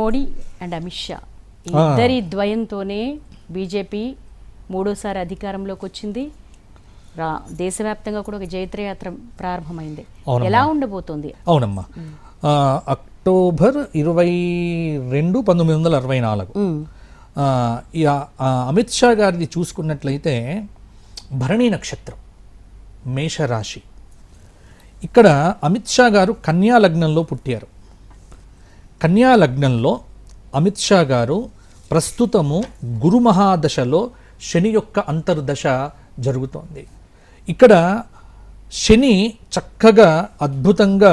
Modi and Amit Shah. ఇద్దరి ద్వయంతోనే BJP మూడోసారి అధికారంలోకి వచ్చింది. రా దేశవ్యాప్తంగా కూడా ఒక జైత్రయాత్ర ప్రారంభమైంది. ఎలా ఉండబోతోంది? అవునమ్మా. అక్టోబర్ ఇరవై రెండు పంతొమ్మిది వందల అరవై నాలుగు. అమిత్ షా గారిది చూసుకున్నట్లయితే భరణి నక్షత్రం మేషరాశి. ఇక్కడ అమిత్ షా గారు కన్యా లగ్నంలో పుట్టారు. కన్యా లగ్నంలో అమిత్ షా గారు ప్రస్తుతము గురు మహాదశలో శని యొక్క అంతర్దశ జరుగుతోంది. ఇక్కడ శని చక్కగా అద్భుతంగా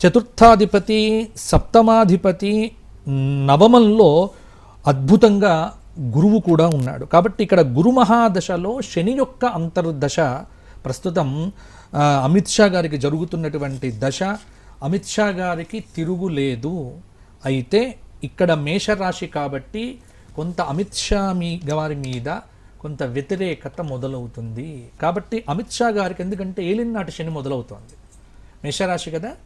చతుర్థాధిపతి సప్తమాధిపతి నవమంలో అద్భుతంగా గురువు కూడా ఉన్నాడు. కాబట్టి ఇక్కడ గురు మహాదశలో శని యొక్క అంతర్దశ ప్రస్తుతం అమిత్ షా గారికి జరుగుతున్నటువంటి దశ. అమిత్ షా గారికి తిరుగులేదు అయితే ఇక్కడ మేషరాశి కాబట్టి కొంత అమిత్ షా మీ గారి మీద కొంత వ్యతిరేకత మొదలవుతుంది. కాబట్టి అమిత్ షా గారికి ఎందుకంటే ఏలినాటి శని మొదలవుతోంది. మేషరాశి కదా?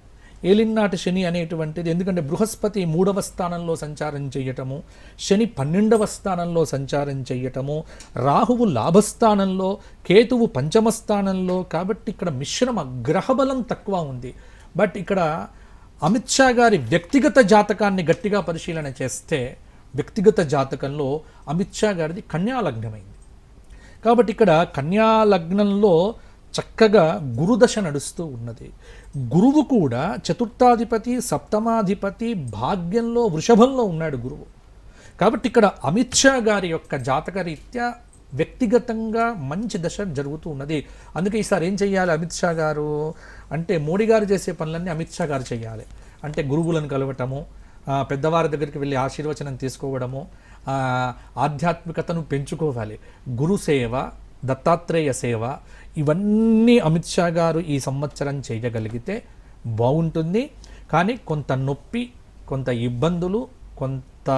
ఏలినాటి శని అనేటువంటిది ఎందుకంటే బృహస్పతి మూడవ స్థానంలో సంచారం చేయటము శని పన్నెండవ స్థానంలో సంచారం చేయటము రాహువు లాభస్థానంలో కేతువు పంచమ స్థానంలో కాబట్టి ఇక్కడ మిశ్రమ గ్రహబలం తక్కువ ఉంది. బట్ ఇక్కడ అమిత్ షా గారి వ్యక్తిగత జాతకాన్ని గట్టిగా పరిశీలన చేస్తే వ్యక్తిగత జాతకంలో అమిత్ షా గారిది కన్యాలగ్నమైంది. కాబట్టి ఇక్కడ కన్యా లగ్నంలో చక్కగా గురుదశ నడుస్తూ ఉన్నది. గురువు కూడా చతుర్థాధిపతి సప్తమాధిపతి భాగ్యంలో వృషభంలో ఉన్నాడు గురువు. కాబట్టి ఇక్కడ అమిత్ షా గారి యొక్క జాతక రీత్యా వ్యక్తిగతంగా మంచి దశ జరుగుతూ ఉన్నది. అందుకే ఈసారి ఏం చేయాలి అమిత్ షా గారు? అంటే మోడీ గారు చేసే పనులన్నీ అమిత్ షా గారు చేయాలి అంటే గురువులను కలవటము పెద్దవారి దగ్గరికి వెళ్ళి ఆశీర్వచనం తీసుకోవడము ఆధ్యాత్మికతను పెంచుకోవాలి. గురు సేవ దత్తాత్రేయ సేవ ఇవన్నీ అమిత్ షా గారు ఈ సంవత్సరం చేయగలిగితే బాగుంటుంది. కానీ కొంత నొప్పి కొంత ఇబ్బందులు కొంత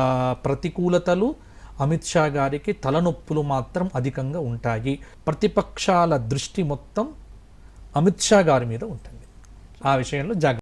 ప్రతికూలతలు అమిత్ షా గారికి తలనొప్పులు మాత్రం అధికంగా ఉంటాయి. ప్రతిపక్షాల దృష్టి మొత్తం అమిత్ షా గారి మీద ఉంటుంది. ఆ విషయంలో జాగ్రత్త